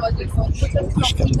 Başkanım.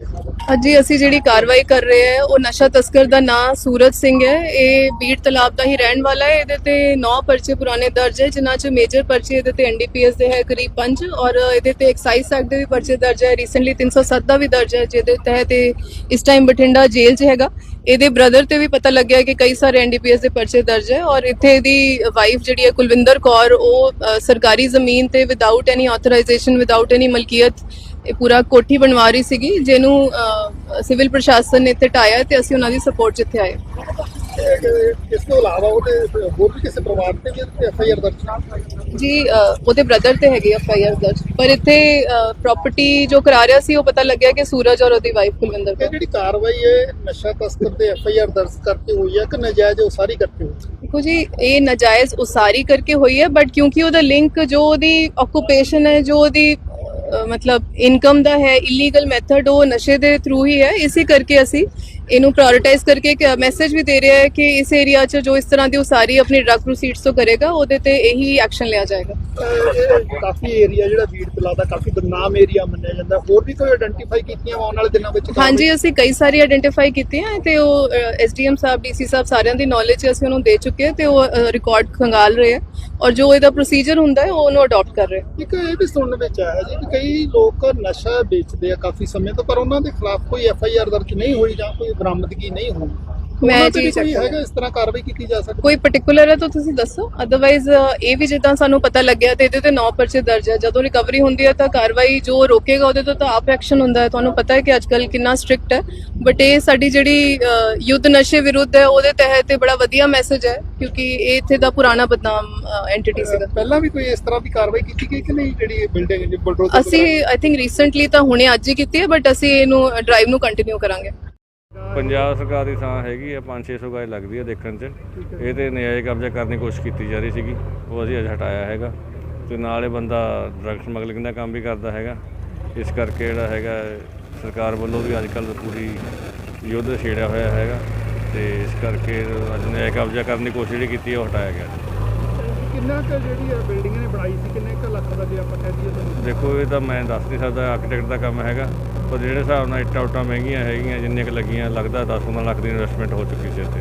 ਅਜੀ ਅਸੀਂ ਜਿਹੜੀ ਕਾਰਵਾਈ ਕਰ ਰਹੇ ਹਾਂ, ਉਹ ਨਸ਼ਾ ਤਸਕਰ ਦਾ ਨਾਂ ਸੂਰਜ ਸਿੰਘ ਹੈ। ਇਹ ਬੀੜ ਤਲਾਬ ਦਾ ਹੀ ਰਹਿਣ ਵਾਲਾ ਹੈ। ਇਹਦੇ ਤੇ ਨੌ ਪਰਚੇ ਪੁਰਾਣੇ ਦਰਜ ਹੈ, ਜਿਨ੍ਹਾਂ 'ਚ ਮੇਜਰ ਪਰਚੇ ਇਹਦੇ ਤੇ ਐਨਡੀਪੀਐਸ ਦੇ ਹੈ, ਕਰੀਬ 5 ਔਰ ਇਹਦੇ ਤੇ ਐਕਸਾਈਜ਼ ਐਕਟ ਦੇ ਵੀ ਪਰਚੇ ਦਰਜ ਹੈ। ਰੀਸੈਂਟਲੀ 307 ਦਾ ਵੀ ਦਰਜ ਹੈ, ਜਿਹਦੇ ਤਹਿਤ ਇਸ ਟਾਈਮ ਬਠਿੰਡਾ ਜੇਲ੍ਹ 'ਚ ਹੈਗਾ। ਇਹਦੇ ਬ੍ਰਦਰ ਤੇ ਵੀ ਪਤਾ ਲੱਗਿਆ ਕਿ ਕਈ ਸਾਰੇ ਐਨਡੀਪੀਐਸ ਦੇ ਪਰਚੇ ਦਰਜ ਹੈ, ਔਰ ਇੱਥੇ ਦੀ ਵਾਈਫ ਜਿਹੜੀ ਹੈ ਕੁਲਵਿੰਦਰ ਕੌਰ, ਉਹ ਸਰਕਾਰੀ ਜ਼ਮੀਨ ਤੇ without any authorization without any ਮਲਕੀਅਤ ਇਹ ਪੂਰਾ ਕੋਠੀ ਬਣਵਾ ਰਹੀ ਸੀਗੀ ਜਿਹਨੂੰ ਸਿਵਲ ਪ੍ਰਸ਼ਾਸਨ ਨੇ ਇੱਥੇ ਢਾਇਆ ਤੇ ਅਸੀਂ ਉਹਨਾਂ ਦੀ ਸਪੋਰਟ ਇੱਥੇ ਆਏ। ਇਸ ਤੋਂ ਇਲਾਵਾ ਉਹਦੇ ਹੋਰ ਵੀ ਕਿਸੇ ਪਰਿਵਾਰ ਤੇ ਵੀ ਐਫ ਆਈ ਆਰ ਦਰਜ ਜੀ ਉਹਦੇ ਬ੍ਰਦਰ ਤੇ ਹੈਗੀ ਐਫ ਆਈ ਆਰ ਦਰਜ। ਪਰ ਇੱਥੇ ਪ੍ਰਾਪਰਟੀ ਜੋ ਕਰਾ ਰਿਹਾ ਸੀ ਉਹ ਪਤਾ ਲੱਗਿਆ ਕਿ ਸੂਰਜ ਔਰ ਉਹਦੀ ਵਾਈਫ ਕੁਲਵਿੰਦਰ ਕੌਰ। ਜਿਹੜੀ ਕਾਰਵਾਈ ਹੈ ਨਸ਼ਾ ਤਸਕਰ ਤੇ ਐਫ ਆਈ ਆਰ ਦਰਜ ਕਰਕੇ ਹੋਈ ਹੈ ਕਿ ਨਜਾਇਜ਼ ਉਸਾਰੀ ਕਰਕੇ ਹੋਈ ਹੈ? ਦੇਖੋ ਜੀ ਇਹ ਨਜਾਇਜ਼ ਉਸਾਰੀ ਕਰਕੇ ਹੋਈ ਹੈ ਬਟ ਕਿਉਂਕਿ ਉਹਦਾ ਲਿੰਕ ਜੋ ਉਹਦੀ ਆਕੂਪੇਸ਼ਨ ਹੈ ਜੋ ਉਹਦੀ ਮਤਲਬ ਇਨਕਮ ਦਾ ਹੈ ਇਲੀਗਲ ਮੈਥਡ ਉਹ ਨਸ਼ੇ ਦੇ ਥਰੂ ਹੀ ਹੈ, ਇਸੇ ਕਰਕੇ ਅਸੀਂ ਇਹਨੂੰ ਪ੍ਰਾਇੋਰਟਾਈਜ਼ ਕਰਕੇ ਇੱਕ ਮੈਸੇਜ ਵੀ ਦੇ ਰਿਹਾ ਹੈ ਕਿ ਇਸ ਏਰੀਆ 'ਚ ਜੋ ਇਸ ਤਰ੍ਹਾਂ ਦੀ ਉਸਾਰੀ ਆਪਣੀ ਡਰਗ ਪ੍ਰੋਸੀਡਸ ਤੋਂ ਕਰੇਗਾ ਉਹਦੇ ਤੇ ਇਹੀ ਐਕਸ਼ਨ ਲਿਆ ਜਾਏਗਾ। ਕਾਫੀ ਏਰੀਆ ਜਿਹੜਾ ਬੀੜ ਤਲਾ ਦਾ ਕਾਫੀ ਬਦਨਾਮ ਏਰੀਆ ਮੰਨਿਆ ਜਾਂਦਾ। ਹੋਰ ਵੀ ਕੋਈ ਆਇਡੈਂਟੀਫਾਈ ਕੀਤੀਆਂ ਆਉਣ ਵਾਲੇ ਦਿਨਾਂ ਵਿੱਚ? ਹਾਂਜੀ ਅਸੀਂ ਕਈ ਸਾਰੀ ਆਇਡੈਂਟੀਫਾਈ ਕੀਤੀਆਂ ਤੇ ਉਹ ਐਸਡੀਐਮ ਸਾਹਿਬ ਡੀਸੀ ਸਾਹਿਬ ਸਾਰਿਆਂ ਦੀ ਨੌਲੇਜ ਅਸੀਂ ਉਹਨੂੰ ਦੇ ਚੁੱਕੇ ਤੇ ਉਹ ਰਿਕਾਰਡ ਖੰਗਾਲ ਰਹੇ ਹੈ ਔਰ ਜੋ ਇਹਦਾ ਪ੍ਰੋਸੀਜਰ ਹੁੰਦਾ ਹੈ ਉਹ ਉਹਨੂੰ ਅਡਾਪਟ ਕਰ ਰਹੇ ਇੱਕ ਇਹ ਵੀ ਸੁਣਨ ਵਿੱਚ ਆਇਆ ਜੀ ਕਿ ਕਈ ਲੋਕ ਨਸ਼ਾ ਵੇਚਦੇ ਆ ਕਾਫੀ ਸਮੇਂ ਤੋਂ ਪਰ ਉਹਨਾਂ ਦੇ ਖਿਲਾਫ ਕੋਈ ਐਫ ਆਈ ਆਰ ਦਰਜ ਨਹੀਂ ਹੋਈ ਜਾਂ ਕੋਈ ਬਰਾਮਦਗੀ ਨਹੀਂ ਹੋਈ ਮੈਂ ਜੀ ਹੈਗਾ ਇਸ ਤਰ੍ਹਾਂ ਕਾਰਵਾਈ ਕੀਤੀ ਜਾ ਸਕਦੀ? ਕੋਈ ਪਾਰਟਿਕੂਲਰ ਹੈ ਤਾਂ ਤੁਸੀਂ ਦੱਸੋ। ਅਦਰਵਾਈਜ਼ ਇਹ ਵੀ ਜਿੱਦਾਂ ਸਾਨੂੰ ਪਤਾ ਲੱਗਿਆ ਤੇ ਇਹਦੇ ਤੇ 9 ਪਰਚੇ ਦਰਜ ਹੈ ਜਦੋਂ ਰਿਕਵਰੀ ਹੁੰਦੀ ਹੈ ਤਾਂ ਕਾਰਵਾਈ ਜੋ ਰੋਕੇਗਾ ਉਹਦੇ ਤੋਂ ਤਾਂ ਆਪ ਐਕਸ਼ਨ ਹੁੰਦਾ ਹੈ। ਤੁਹਾਨੂੰ ਪਤਾ ਹੈ ਕਿ ਅੱਜਕੱਲ ਕਿੰਨਾ ਸਟ੍ਰਿਕਟ ਹੈ। ਬਟ ਇਹ ਸਾਡੀ ਜਿਹੜੀ ਯੁੱਧ ਨਸ਼ੇ ਵਿਰੁੱਧ ਹੈ ਉਹਦੇ ਤਹਿਤ ਇਹ ਬੜਾ ਵਧੀਆ ਮੈਸੇਜ ਹੈ ਕਿਉਂਕਿ ਇਹ ਇੱਥੇ ਦਾ ਪੁਰਾਣਾ ਬਦਨਾਮ ਐਂਟੀਟੀ ਸੀਗਾ। ਪਹਿਲਾਂ ਵੀ ਕੋਈ ਇਸ ਤਰ੍ਹਾਂ ਦੀ ਕਾਰਵਾਈ ਕੀਤੀ ਗਈ ਕਿ ਨਹੀਂ ਜਿਹੜੀ ਬਿਲਡਿੰਗ ਜੀ ਬੁਲਡੋਜ਼ਰ ਅਸੀਂ ਆਈ ਥਿੰਕ ਰੀਸੈਂਟਲੀ ਤਾਂ ਹੁਣੇ ਅੱਜ ਹੀ ਕੀਤੀ ਹੈ ਬਟ ਅਸੀਂ ਇਹਨੂੰ ਡਰਾਈਵ ਨੂੰ ਕੰਟੀਨਿਊ ਕਰਾਂਗੇ। ਪੰਜਾਬ ਸਰਕਾਰ ਦੀ ਥਾਂ ਹੈਗੀ ਆ 5-600 ਗਾਇ ਲੱਗਦੀ ਹੈ ਦੇਖਣ 'ਚ। ਇਹ ਤੇ ਨਜਾਇਜ਼ ਕਬਜ਼ਾ ਕਰਨ ਦੀ ਕੋਸ਼ਿਸ਼ ਕੀਤੀ ਜਾ ਰਹੀ ਸੀਗੀ ਉਹ ਅਸੀਂ ਅੱਜ ਹਟਾਇਆ ਹੈਗਾ। ਤੇ ਨਾਲ ਇਹ ਬੰਦਾ ਡਰੱਗ ਸਮਗਲਿੰਗ ਦਾ ਕੰਮ ਵੀ ਕਰਦਾ ਹੈਗਾ। ਇਸ ਕਰਕੇ ਜਿਹੜਾ ਹੈਗਾ ਸਰਕਾਰ ਵੱਲੋਂ ਵੀ ਅੱਜ ਕੱਲ੍ਹ ਪੂਰੀ ਯੁੱਧ ਛੇੜਿਆ ਹੋਇਆ ਹੈਗਾ। ਤੇ ਇਸ ਕਰਕੇ ਅੱਜ ਨਜਾਇਜ਼ ਕਬਜ਼ਾ ਕਰਨ ਦੀ ਕੋਸ਼ਿਸ਼ ਜਿਹੜੀ ਕੀਤੀ ਉਹ ਹਟਾਇਆ ਗਿਆ। ਕਿੰਨਾ ਕੁ ਜਿਹੜੀ ਆ ਬਿਲਡਿੰਗ ਨੇ ਬਣਾਈ ਸੀ ਕਿੰਨੇ ਕੁ ਲੱਖ ਦਾ ਜੇ ਆਪਾਂ ਕਹਿ ਦਈਏ ਤਾਂ ਦੇਖੋ ਇਹ ਤਾਂ ਮੈਂ ਦੱਸ ਨਹੀਂ ਸਕਦਾ ਆਰਕੀਟੈਕਟ ਦਾ ਕੰਮ ਹੈਗਾ ਪਰ ਜਿਹੜੇ ਹਿਸਾਬ ਨਾਲ ਇੱਟਾਂ ਉੱਟਾਂ ਮਹਿੰਗੀਆਂ ਹੈਗੀਆਂ ਜਿੰਨੀਆਂ ਕੁ ਲੱਗੀਆਂ ਲੱਗਦਾ 10-15 ਲੱਖ ਦੀ ਇਨਵੈਸਟਮੈਂਟ ਹੋ ਚੁੱਕੀ ਸੀ ਇੱਥੇ।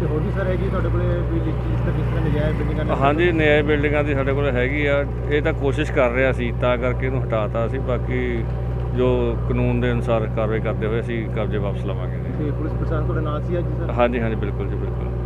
ਤੇ ਹੋਰ ਵੀ ਸਰ ਹੈਗੀ ਤੁਹਾਡੇ ਕੋਲੇ ਵੀ ਲਿਖੀ ਇਸ ਤਰ੍ਹਾਂ ਨਜਾਇਜ਼ ਬਿਲਡਿੰਗਾਂ ਨੇ? ਹਾਂਜੀ ਨਿਆਏ ਬਿਲਡਿੰਗਾਂ ਦੀ ਸਾਡੇ ਕੋਲ ਹੈਗੀ ਆ। ਇਹ ਤਾਂ ਕੋਸ਼ਿਸ਼ ਕਰ ਰਿਹਾ ਸੀ ਤਾਂ ਕਰਕੇ ਇਹਨੂੰ ਹਟਾਤਾ ਸੀ। ਬਾਕੀ ਜੋ ਕਾਨੂੰਨ ਦੇ ਅਨੁਸਾਰ ਕਾਰਵਾਈ ਕਰਦੇ ਹੋਏ ਅਸੀਂ ਕਬਜ਼ੇ ਵਾਪਸ ਲਵਾਂਗੇ। ਤੇ ਪੁਲਿਸ ਪ੍ਰਸ਼ਾਸਨ ਤੁਹਾਡੇ ਨਾਲ ਸੀ ਅੱਜ ਸਰ? ਹਾਂਜੀ ਹਾਂਜੀ ਬਿਲਕੁਲ ਜੀ ਬਿਲਕੁਲ।